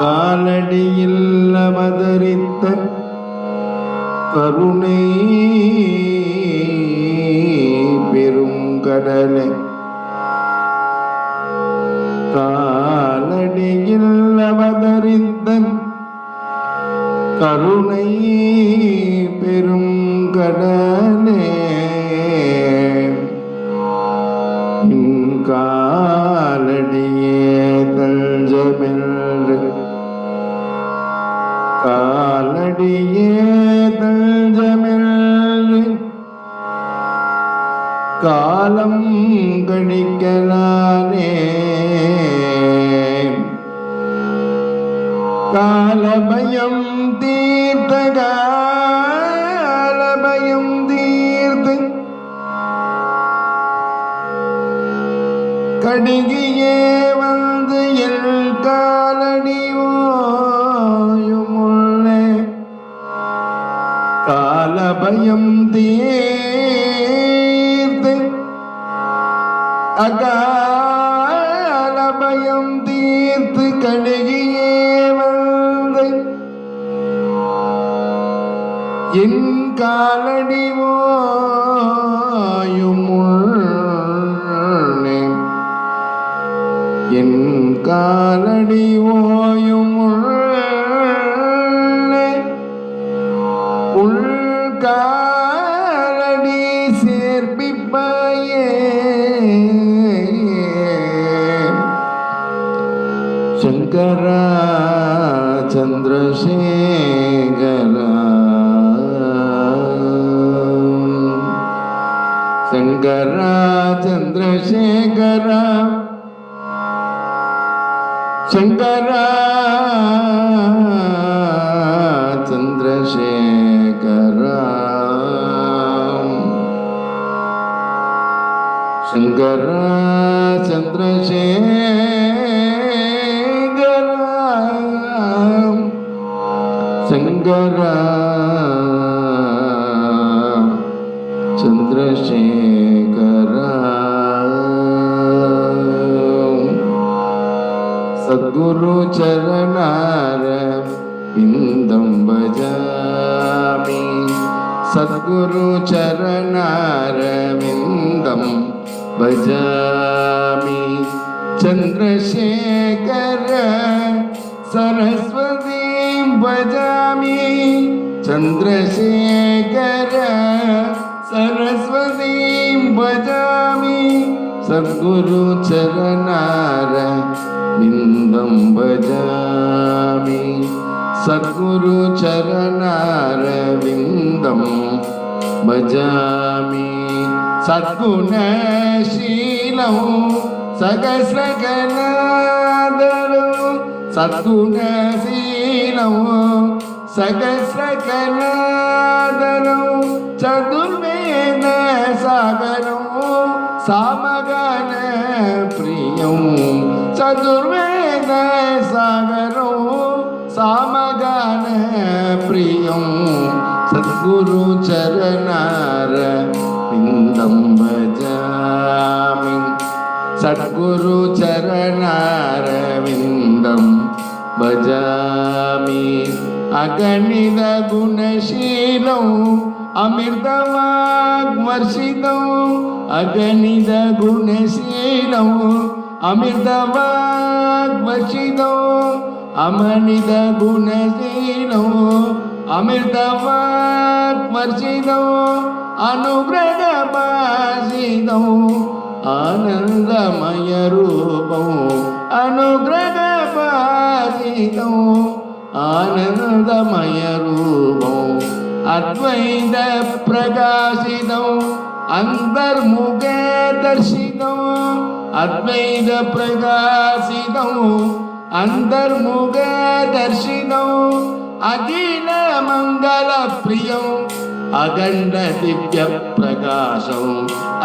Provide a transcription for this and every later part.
காலடியில் அவதரித்த கருணை பெருங்கடலை. காலடியில் அவதரித்த கருணை பெருங்கடலே. காலம் கணிக்கலானே காலபயம் தீர்த்த காலபயம் தீர்த்து கடுகியே வந்து எல் காலடி ஓயுமுள்ளே. காலபயம் தீர் அகாலபயம் தீர்த்து கழுகியே வந்து. என் காலடி ஓயுமுள்ளே என் காலடி ஓயுமுள்ளே शङ्कर चन्द्रशेखर शंकर चन्द्रशेखर शङ्कर चन्द्रशेखर शङ्कर चन्द्रशेखर ശങ്കര ചന്ദ്രശേഖര. സദ്ഗുരു ചരണാര ബിന്ദം ഭജാമി. സദ്ഗുരു ചരണാര ബിന്ദം ഭജാമി. ചന്ദ്രശേഖര സരസ്വതി భజామి చంద్రశేఖర సరస్వతీ భజామి సద్గురు చరణార బిందం భజామి సద్గురు చరణార విందం భజామి సద్గుణశీలం సగస్రగణాదరు సద్గుణశీలం చదుర్వేద సాగరం సామగన ప్రియం. చతుర్వేద సాగరం సామగన ప్రియం. సద్గురు చరణార విందం భజామి. సద్గురు చరణార విందం భజా అగణిత గుణశీలం అమృతవాగ్వర్షితం అగణిత గుణశీలం అమృతవాగ్వర్షితం అమణిత గుణశీలం అమృతవాగ్వర్షితం అనుగ్రహపాసితం ఆనందమయ రూపం అనుగ్రహపాసితం ఆనందమయ రూపం అద్వైత ప్రకాశితం అంతర్ముఖ దర్శితం అద్వైత ప్రకాశితం అంతర్ముఖ దర్శితం అఖిల మంగళ ప్రియం అఖండ దివ్య ప్రకాశం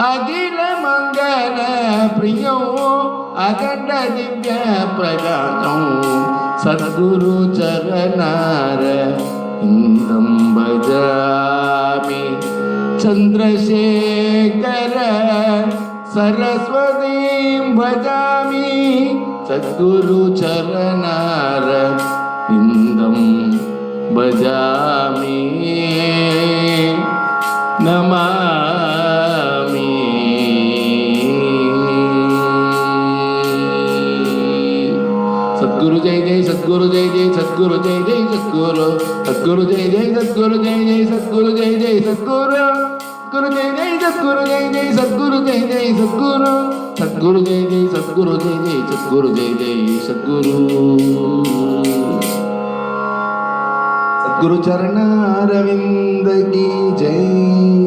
అఖిల మంగళ ప్రియం అఖండ దివ్య ప్రయాణం సద్గురు చరణార ఇందం భజామి చంద్రశేఖర సరస్వతీం భజామి సద్గురు చరణార ఇందం భజామి నమా సద్గురు జై జై సద్గురు జై జై సద్గురు సద్గురు జై జై సద్గురు జై జై సద్గురు జై జై సద్గురు సద్గురు జై జై సద్గురు జై జై సద్గురు జై జై సద్గురు సద్గురు జై జై సద్గురు జై జై సద్గురు జై జై సద్గురు సద్గురు చరణారవిందకి జై